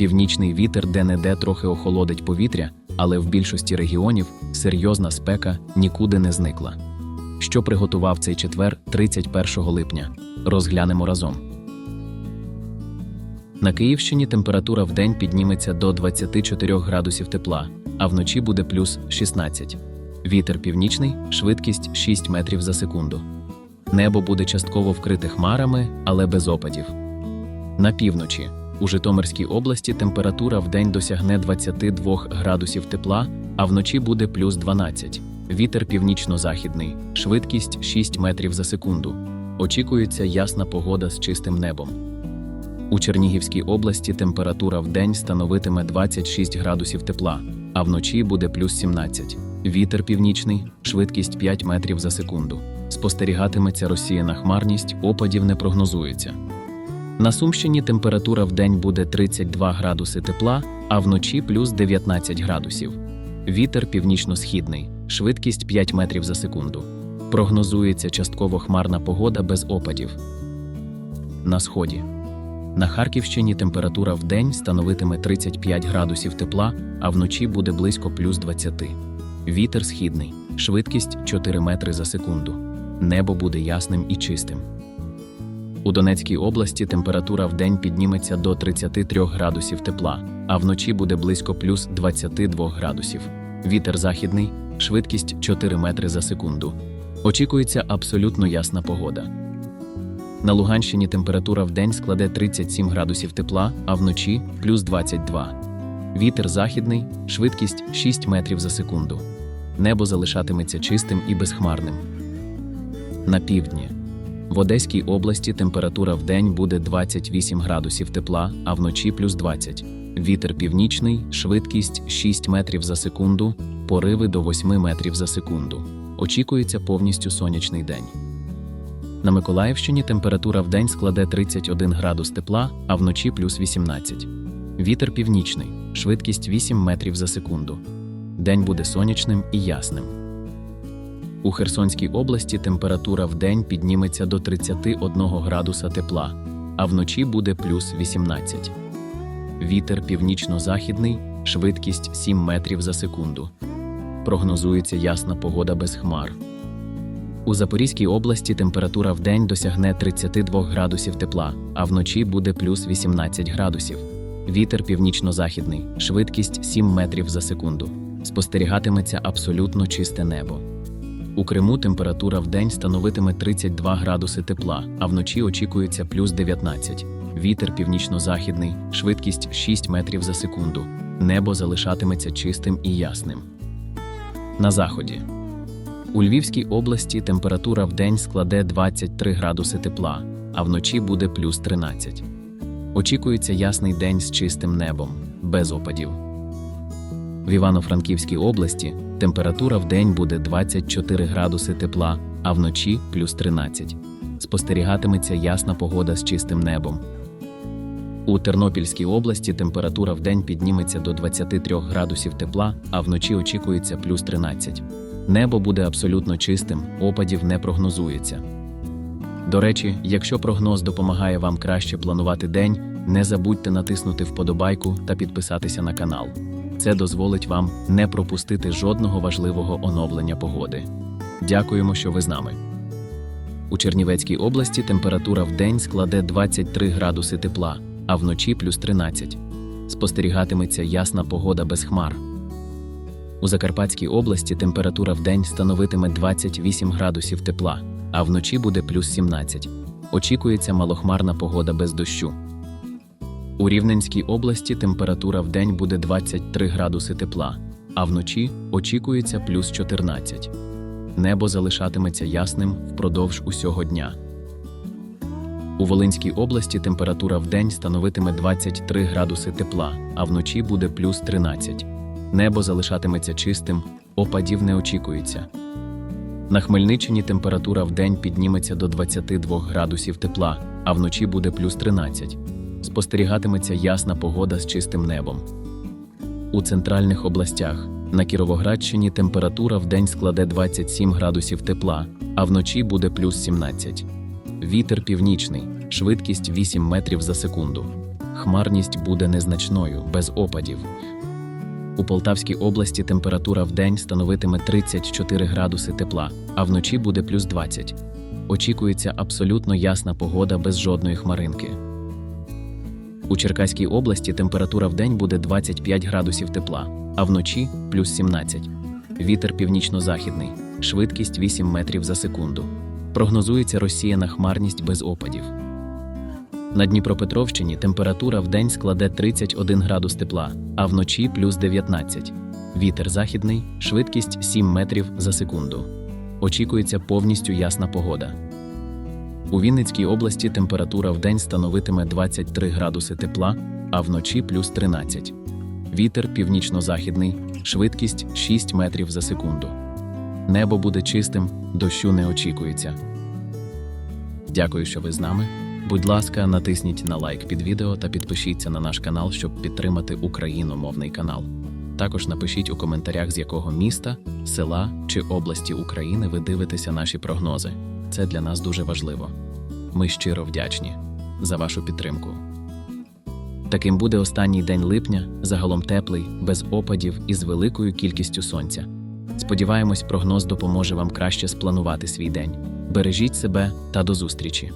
Північний вітер де-не-де трохи охолодить повітря, але в більшості регіонів серйозна спека нікуди не зникла. Що приготував цей четвер 31 липня? Розглянемо разом. На Київщині температура в день підніметься до 24 градусів тепла, а вночі буде плюс 16. Вітер північний, швидкість 6 метрів за секунду. Небо буде частково вкрите хмарами, але без опадів. На півночі у Житомирській області температура в день досягне 22 градусів тепла, а вночі буде плюс 12. Вітер північно-західний, швидкість 6 метрів за секунду. Очікується ясна погода з чистим небом. У Чернігівській області температура в день становитиме 26 градусів тепла, а вночі буде плюс 17. Вітер північний, швидкість 5 метрів за секунду. Спостерігатиметься розсіяна хмарність, опадів не прогнозується. На Сумщині температура в день буде 32 градуси тепла, а вночі плюс 19 градусів. Вітер північно-східний, швидкість 5 метрів за секунду. Прогнозується частково хмарна погода без опадів. На сході. На Харківщині температура в день становитиме 35 градусів тепла, а вночі буде близько плюс 20. Вітер східний, швидкість 4 метри за секунду. Небо буде ясним і чистим. У Донецькій області температура в день підніметься до 33 градусів тепла, а вночі буде близько плюс 22 градусів. Вітер західний, швидкість 4 метри за секунду. Очікується абсолютно ясна погода. На Луганщині температура в день складе 37 градусів тепла, а вночі плюс 22. Вітер західний, швидкість 6 метрів за секунду. Небо залишатиметься чистим і безхмарним. На півдні. В Одеській області температура в день буде 28 градусів тепла, а вночі плюс 20. Вітер північний, швидкість 6 метрів за секунду, пориви до 8 метрів за секунду. Очікується повністю сонячний день. На Миколаївщині температура в день складе 31 градус тепла, а вночі плюс 18. Вітер північний, швидкість 8 метрів за секунду. День буде сонячним і ясним. У Херсонській області температура в день підніметься до 31 градуса тепла, а вночі буде плюс 18. Вітер північно-західний, швидкість 7 метрів за секунду. Прогнозується ясна погода без хмар. У Запорізькій області температура в день досягне 32 градусів тепла, а вночі буде плюс 18 градусів. Вітер північно-західний, швидкість 7 метрів за секунду. Спостерігатиметься абсолютно чисте небо. У Криму температура в день становитиме 32 градуси тепла, а вночі очікується плюс 19. Вітер північно-західний, швидкість 6 метрів за секунду. Небо залишатиметься чистим і ясним. На заході. У Львівській області температура в день складе 23 градуси тепла, а вночі буде плюс 13. Очікується ясний день з чистим небом, без опадів. В Івано-Франківській області температура в день буде 24 градуси тепла, а вночі плюс 13. Спостерігатиметься ясна погода з чистим небом. У Тернопільській області температура в день підніметься до 23 градусів тепла, а вночі очікується плюс 13. Небо буде абсолютно чистим, опадів не прогнозується. До речі, якщо прогноз допомагає вам краще планувати день, не забудьте натиснути вподобайку та підписатися на канал. Це дозволить вам не пропустити жодного важливого оновлення погоди. Дякуємо, що ви з нами. У Чернівецькій області температура в день складе 23 градуси тепла, а вночі плюс 13. Спостерігатиметься ясна погода без хмар. У Закарпатській області температура в день становитиме 28 градусів тепла, а вночі буде плюс 17. Очікується малохмарна погода без дощу. У Рівненській області температура в день буде 23 градуси тепла, а вночі очікується плюс 14. Небо залишатиметься ясним впродовж усього дня. У Волинській області температура в день становитиме 23 градуси тепла, а вночі буде плюс 13. Небо залишатиметься чистим, опадів не очікується. На Хмельниччині температура в день підніметься до 22 градусів тепла, а вночі буде плюс 13. Спостерігатиметься ясна погода з чистим небом. У центральних областях на Кіровоградщині температура в день складе 27 градусів тепла, а вночі буде плюс 17. Вітер північний, швидкість 8 метрів за секунду. хмарність буде незначною, без опадів. У Полтавській області температура в день становитиме 34 градуси тепла, а вночі буде плюс 20. Очікується абсолютно ясна погода без жодної хмаринки. У Черкаській області температура в день буде 25 градусів тепла, а вночі плюс 17. Вітер північно-західний, швидкість 8 метрів за секунду. Прогнозується розсіяна хмарність без опадів. На Дніпропетровщині температура в день складе 31 градус тепла, а вночі плюс 19. Вітер західний, швидкість 7 метрів за секунду. Очікується повністю ясна погода. У Вінницькій області температура в день становитиме 23 градуси тепла, а вночі плюс 13. Вітер північно-західний, швидкість 6 метрів за секунду. Небо буде чистим, дощу не очікується. Дякую, що ви з нами. Будь ласка, натисніть на лайк під відео та підпишіться на наш канал, щоб підтримати україномовний канал. Також напишіть у коментарях, з якого міста, села чи області України ви дивитеся наші прогнози. Це для нас дуже важливо. Ми щиро вдячні за вашу підтримку. Таким буде останній день липня, загалом теплий, без опадів і з великою кількістю сонця. Сподіваємось, прогноз допоможе вам краще спланувати свій день. Бережіть себе та до зустрічі!